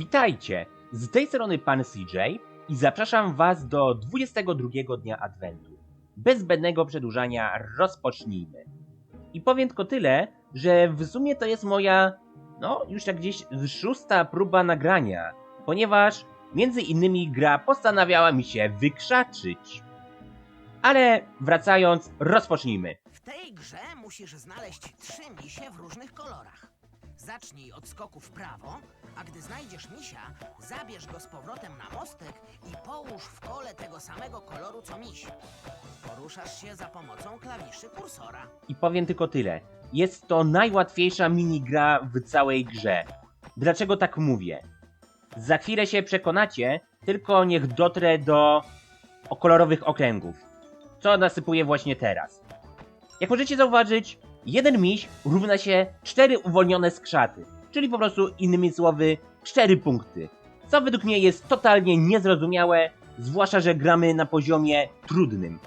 Witajcie! Z tej strony pan CJ i zapraszam was do 22 dnia Adwentu. Bez zbędnego przedłużania rozpocznijmy. I powiem tylko tyle, że w sumie to jest moja, no już tak gdzieś szósta próba nagrania, ponieważ między innymi gra postanawiała mi się wykrzaczyć. Ale wracając, rozpocznijmy. W tej grze musisz znaleźć trzy misie w różnych kolorach. Zacznij od skoku w prawo, a gdy znajdziesz misia, zabierz go z powrotem na mostek i połóż w kole tego samego koloru co miś. Poruszasz się za pomocą klawiszy kursora. I powiem tylko tyle. Jest to najłatwiejsza minigra w całej grze. Dlaczego tak mówię? Za chwilę się przekonacie, tylko niech dotrę do kolorowych okręgów. Co nasypuję właśnie teraz. Jak możecie zauważyć, jeden miś równa się cztery uwolnione skrzaty, czyli po prostu innymi słowy cztery punkty. Co według mnie jest totalnie niezrozumiałe, zwłaszcza, że gramy na poziomie trudnym.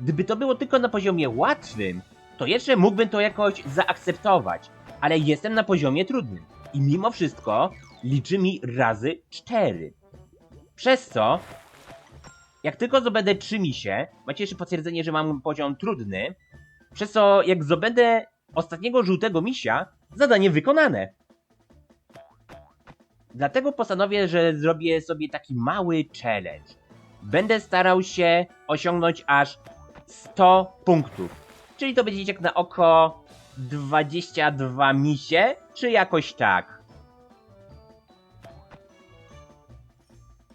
Gdyby to było tylko na poziomie łatwym, to jeszcze mógłbym to jakoś zaakceptować, ale jestem na poziomie trudnym i mimo wszystko liczy mi razy 4. Przez co, jak tylko zdobędę 3 misie, macie jeszcze potwierdzenie, że mam poziom trudny, przez co jak zdobędę ostatniego żółtego misia, zadanie wykonane. Dlatego postanowię, że zrobię sobie taki mały challenge. Będę starał się osiągnąć aż 100 punktów. Czyli to będzie jak na oko 22 misie, czy jakoś tak.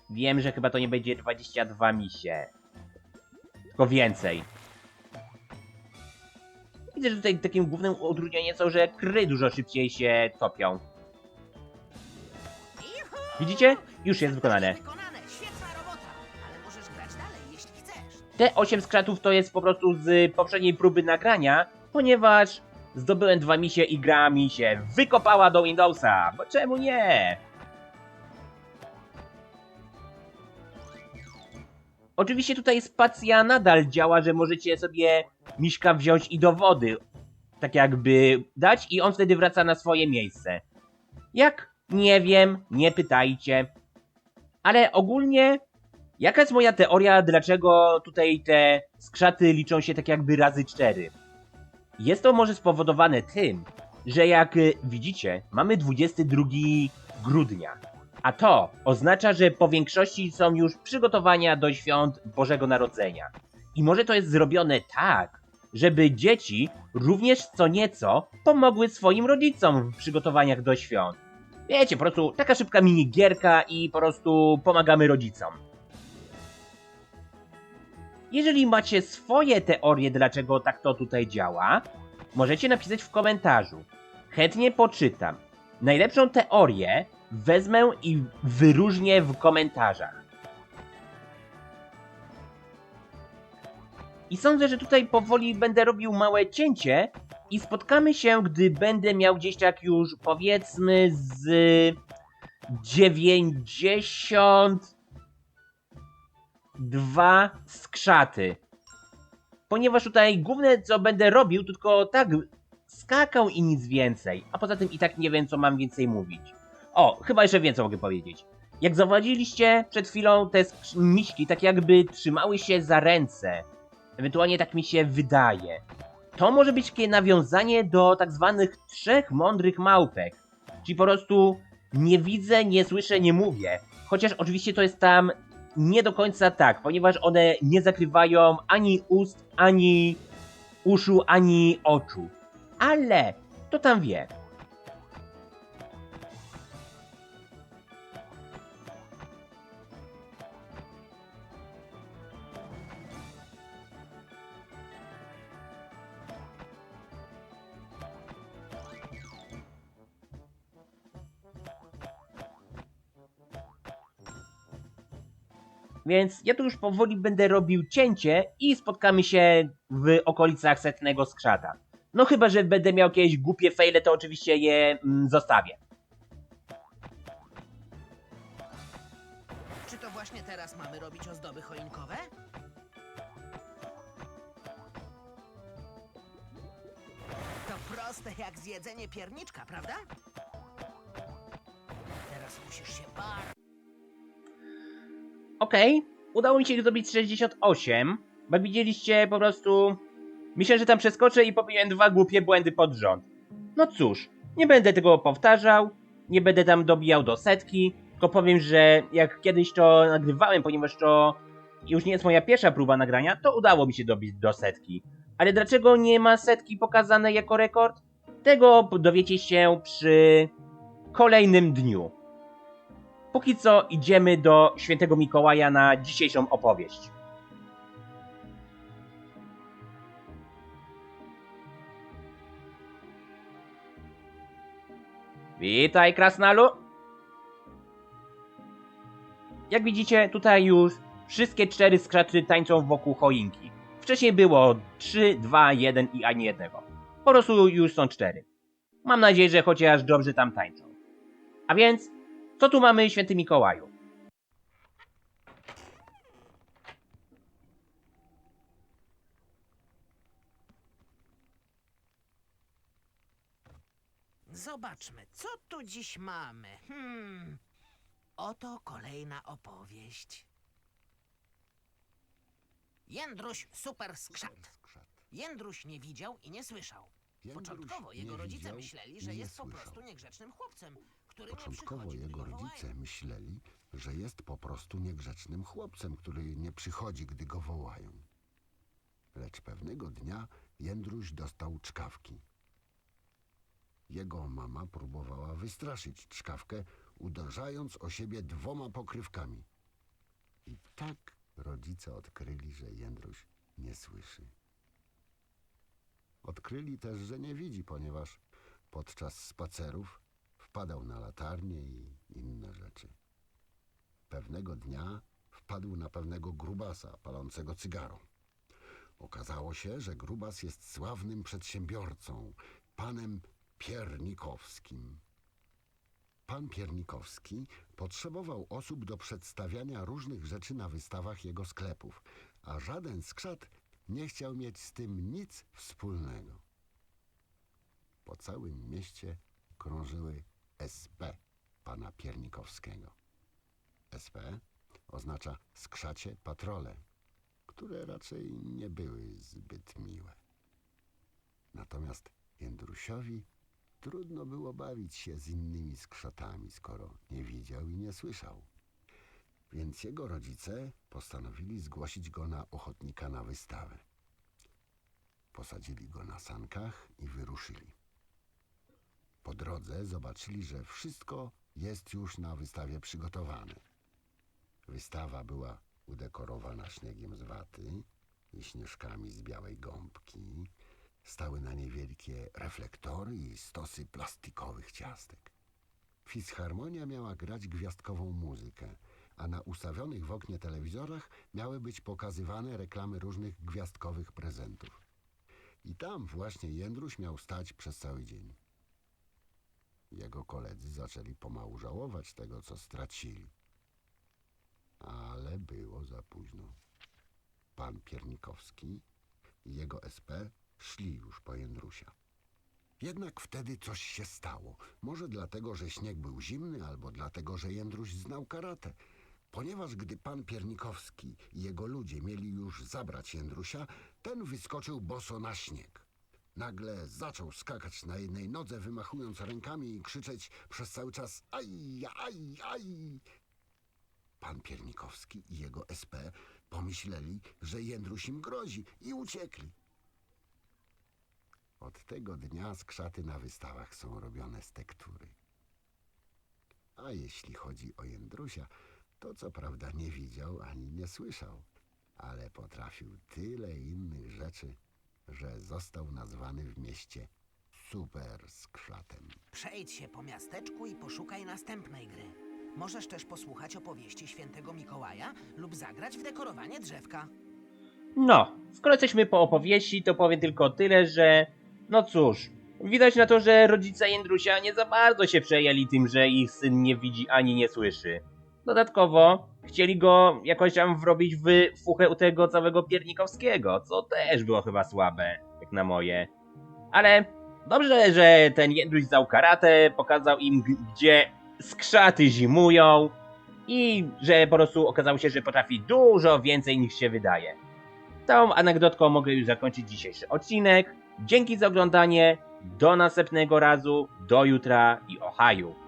Wiem, że chyba to nie będzie 22 misie. Tylko więcej. Widzę, że tutaj takim głównym utrudnieniem są, że kry dużo szybciej się topią. Widzicie? Już jest wykonane. Te 8 skrzatów to jest po prostu z poprzedniej próby nagrania, ponieważ zdobyłem dwa misie i gra mi się wykopała do Windowsa, bo czemu nie? Oczywiście tutaj spacja nadal działa, że możecie sobie miśka wziąć i do wody, tak jakby dać i on wtedy wraca na swoje miejsce. Jak? Nie wiem, nie pytajcie. Ale ogólnie Jaka jest moja teoria, dlaczego tutaj te skrzaty liczą się tak jakby razy 4? Jest to może spowodowane tym, że jak widzicie, mamy 22 grudnia. A to oznacza, że po większości są już przygotowania do świąt Bożego Narodzenia. I może to jest zrobione tak, żeby dzieci również co nieco pomogły swoim rodzicom w przygotowaniach do świąt. Wiecie, po prostu taka szybka minigierka i po prostu pomagamy rodzicom. Jeżeli macie swoje teorie, dlaczego tak to tutaj działa, możecie napisać w komentarzu. Chętnie poczytam. Najlepszą teorię wezmę i wyróżnię w komentarzach. I sądzę, że tutaj powoli będę robił małe cięcie i spotkamy się, gdy będę miał gdzieś tak już powiedzmy z 90 dwa skrzaty. Ponieważ tutaj główne co będę robił, to tylko tak skakał i nic więcej. A poza tym i tak nie wiem co mam więcej mówić. O, chyba jeszcze więcej mogę powiedzieć. Jak zauważyliście przed chwilą te miśki tak jakby trzymały się za ręce. Ewentualnie tak mi się wydaje. To może być takie nawiązanie do tak zwanych trzech mądrych małpek. Czyli po prostu nie widzę, nie słyszę, nie mówię. Chociaż oczywiście to jest tam nie do końca tak, ponieważ one nie zakrywają ani ust, ani uszu, ani oczu. Ale to tam wie. Więc ja tu już powoli będę robił cięcie i spotkamy się w okolicach setnego skrzata. No chyba, że będę miał jakieś głupie fejle, to oczywiście je mm, zostawię. Czy to właśnie teraz mamy robić ozdoby choinkowe? To proste jak zjedzenie pierniczka, prawda? Teraz musisz się bardzo... Okej, udało mi się ich zrobić 68, bo widzieliście po prostu... Myślę, że tam przeskoczę i popełniłem dwa głupie błędy pod rząd. No cóż, nie będę tego powtarzał, nie będę tam dobijał do setki, tylko powiem, że jak kiedyś to nagrywałem, ponieważ to już nie jest moja pierwsza próba nagrania, to udało mi się dobić do setki. Ale dlaczego nie ma setki pokazanej jako rekord? Tego dowiecie się przy kolejnym dniu. Póki co idziemy do świętego Mikołaja na dzisiejszą opowieść. Witaj, krasnalu! Jak widzicie, tutaj już wszystkie cztery skrzaczy tańczą wokół choinki. Wcześniej było 3, 2, 1 i ani jednego. Po prostu już są cztery. Mam nadzieję, że chociaż dobrze tam tańczą. A więc, co tu mamy, święty Mikołaju? Zobaczmy, co tu dziś mamy. Hmm. Oto kolejna opowieść. Jędruś super skrzat. Jędruś nie widział i nie słyszał. Jędruś Początkowo jego rodzice widział myśleli, i że nie jest po słyszał. prostu niegrzecznym chłopcem, który Początkowo przychodzi, gdy jego go wołają. rodzice myśleli, że jest po prostu niegrzecznym chłopcem, który nie przychodzi, gdy go wołają. Lecz pewnego dnia Jędruś dostał czkawki. Jego mama próbowała wystraszyć czkawkę, uderzając o siebie dwoma pokrywkami. I tak rodzice odkryli, że Jędruś nie słyszy. Odkryli też, że nie widzi, ponieważ podczas spacerów wpadał na latarnię i inne rzeczy. Pewnego dnia wpadł na pewnego grubasa palącego cygaro. Okazało się, że grubas jest sławnym przedsiębiorcą, panem Piernikowskim. Pan Piernikowski potrzebował osób do przedstawiania różnych rzeczy na wystawach jego sklepów, a żaden skrzat nie chciał mieć z tym nic wspólnego. Po całym mieście krążyły SP pana Piernikowskiego. SP oznacza skrzacie patrole, które raczej nie były zbyt miłe. Natomiast Jędrusiowi trudno było bawić się z innymi skrzatami, skoro nie widział i nie słyszał. Więc jego rodzice postanowili zgłosić go na ochotnika na wystawę. Posadzili go na sankach i wyruszyli. Po drodze zobaczyli, że wszystko jest już na wystawie przygotowane. Wystawa była udekorowana śniegiem z waty i śnieżkami z białej gąbki. Stały na niej wielkie reflektory i stosy plastikowych ciastek. Fisharmonia miała grać gwiazdkową muzykę, a na ustawionych w oknie telewizorach miały być pokazywane reklamy różnych gwiazdkowych prezentów. I tam właśnie Jędruś miał stać przez cały dzień. Jego koledzy zaczęli pomału żałować tego, co stracili. Ale było za późno. Pan Piernikowski i jego SP szli już po Jędrusia. Jednak wtedy coś się stało. Może dlatego, że śnieg był zimny, albo dlatego, że Jędruś znał karate. Ponieważ gdy pan Piernikowski i jego ludzie mieli już zabrać Jędrusia, ten wyskoczył boso na śnieg. Nagle zaczął skakać na jednej nodze, wymachując rękami i krzyczeć przez cały czas aj, aj, aj. Pan Piernikowski i jego SP pomyśleli, że Jędruś im grozi i uciekli. Od tego dnia skrzaty na wystawach są robione z tektury. A jeśli chodzi o Jędrusia, to co prawda nie widział ani nie słyszał, ale potrafił tyle innych rzeczy, że został nazwany w mieście super skrzatem. Przejdź się po miasteczku i poszukaj następnej gry. Możesz też posłuchać opowieści świętego Mikołaja lub zagrać w dekorowanie drzewka. No, skoro jesteśmy po opowieści, to powiem tylko tyle, że... No cóż, widać na to, że rodzice Jędrusia nie za bardzo się przejęli tym, że ich syn nie widzi ani nie słyszy. Dodatkowo chcieli go jakoś tam wrobić w fuchę u tego całego Piernikowskiego, co też było chyba słabe, jak na moje. Ale dobrze, że ten Jędruś znał karate, pokazał im, gdzie skrzaty zimują i że po prostu okazało się, że potrafi dużo więcej niż się wydaje. Tą anegdotką mogę już zakończyć dzisiejszy odcinek. Dzięki za oglądanie. Do następnego razu. Do jutra i Ohio.